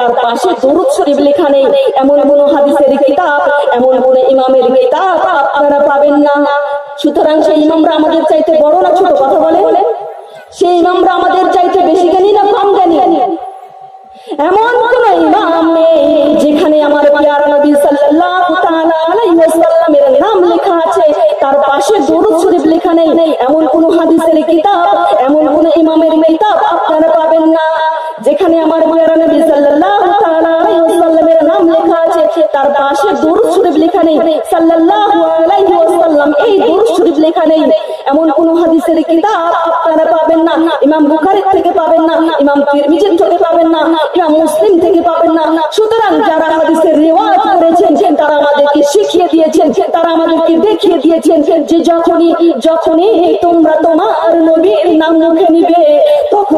তার পাশে দরুদ শরীফ লেখা নেই। এমন কোন হাদিসের কিতাব, এমন কোন ইমামের কিতাব আপনারা পাবেন না। সুতরাং সেই ইমামরা আমাদের চাইতে বড় না ছোট কথা বলে? সেই ইমামরা আমাদের চাইতে বেশি জ্ঞানী না কম জ্ঞানী? এমন কোন ইমাম নেই যেখানে আমার প্রিয়ার নবী সাল্লাল্লাহু তাআলা আলাইহি ওয়াসাল্লামের নাম লেখা আছে। তার পাশে দরুদ শরীফ লেখা নেই। এমন কোন হাদিসের কিতাব, এমন কোন ইমামের কিতাব যেখানে আমার প্রিয়ার নবী সাল্লাল্লাহু তাআলা আলাইহি ওয়াসাল্লামের নাম লেখা আছে। তার পাশে দরুদ শরীফ লেখা নেই। সাল্লাল্লাহু আলাইহি ওয়াসাল্লাম এই দরুদ শরীফ লেখা নেই। এমন কোন হাদিসের কিতাব আপনারা পাবেন না। ইমাম বুখারী থেকে পাবেন না। ইমাম তিরমিজি থেকে পাবেন না। ইমাম মুসলিম থেকে পাবেন না। সুতরাং যারা হাদিসের রিওয়াজ করেছেন, তারা আমাদেরকে শিখিয়ে দিয়েছেন, তারা আমাদেরকে দেখিয়ে দিয়েছেন যে যখনই যখনই তোমরা তোমার নবীর নাম মুখে নিবে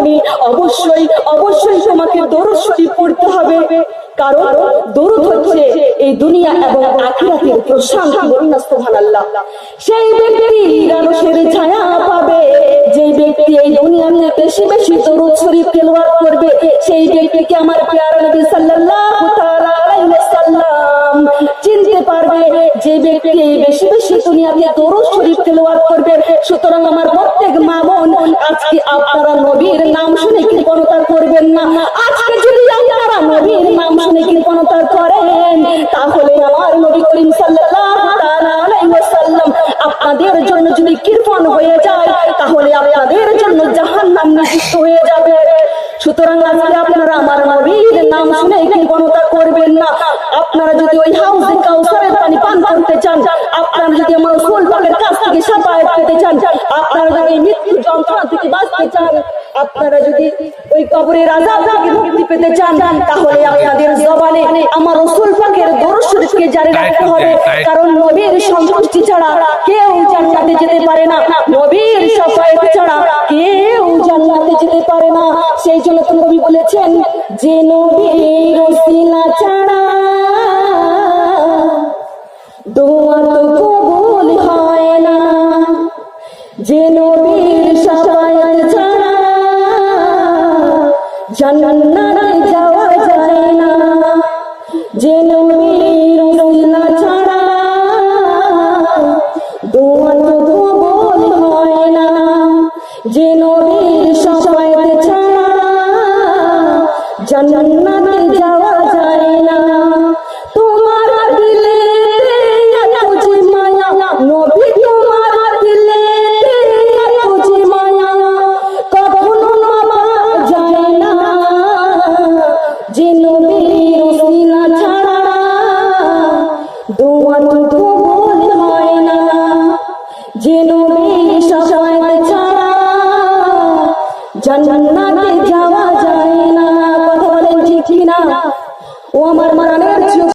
তখনই অবশ্যই অবশ্যই তোমাকে দরুদ পড়তে হবে। কারণ দরুদ হচ্ছে এই দুনিয়া এবং আখিরাতের প্রশান্তি বলুন সুবহানাল্লাহ। সেই ব্যক্তি মানুষের ছায়া পাবে যে ব্যক্তি এই দুনিয়াতে বেশি বেশি দরুদ শরীফ তেলাওয়াত করবে, সেই ব্যক্তিকে আমার প্রিয় নবী সাল্লাল্লাহু তাআলা পারবে, যে ব্যক্তি বেশি বেশি দুনিয়াতে দরুদ শরীফ তেলাওয়াত করবে, সুতরাং আমার প্রত্যেক মা আজকে আপনারা নবীর নাম শুনে কৃপণতা করবেন না। আজকে যদি আপনারা নবীর নাম শুনে কৃপণতা করেন, তাহলে আমার নবী করিম সাল্লাল্লাহু আপনাদের জন্য যদি কৃপণ হয়ে যায়, তাহলে আপনাদের জন্য জাহান্নাম নিযুক্ত হয়ে যাবে। সুতরাং আজকে আপনারা আমার নবীর নাম শুনে কৃপণতা করবেন না। আপনারা যদি ওই হাউসে কাউসারের পানি পান করতে চান আপনারা যদি আমার রসুল পাকের কাছ থেকে সাফায়াত পেতে চান আপনারা যদি মৃত্যু যন্ত্রণা থেকে বাঁচতে চান আপনারা যদি ওই কবরের আজাব থেকে মুক্তি পেতে চান তাহলে আপনাদের জবানে আমার রসুল পাকের দরুদ শরীফকে জারি রাখতে হবে। কারণ নবীর সন্তুষ্টি ছাড়া কেউ জান্নাতে যেতে পারে না। নবীর সাফায়াত ছাড়া কেউ জান্নাতে যেতে পারে না। সেই জন্য তো নবী বলেছেন, যে নবীর ওসিলা ছাড়া দোয়া তো কবুল হয় না। যে নবীর সাফায়াত ছাড়া জান্নাতে যাওয়া যায় না। যে নবীর ওসিলা ছাড়া দোয়া তো কবুল হয় না। যে নবীর জান্নাতে যাওয়া যায় না। তোমার দিলে যে মায়া, নবী তোমার দিলে যে মায়া। কখনো মামা যায় না। যে নবীর ওসিলা ছাড়া দোয়া তো কবুল হয় না। যে নবীর সাফায়াত ছাড়া জান্নাত ও আমার মারানের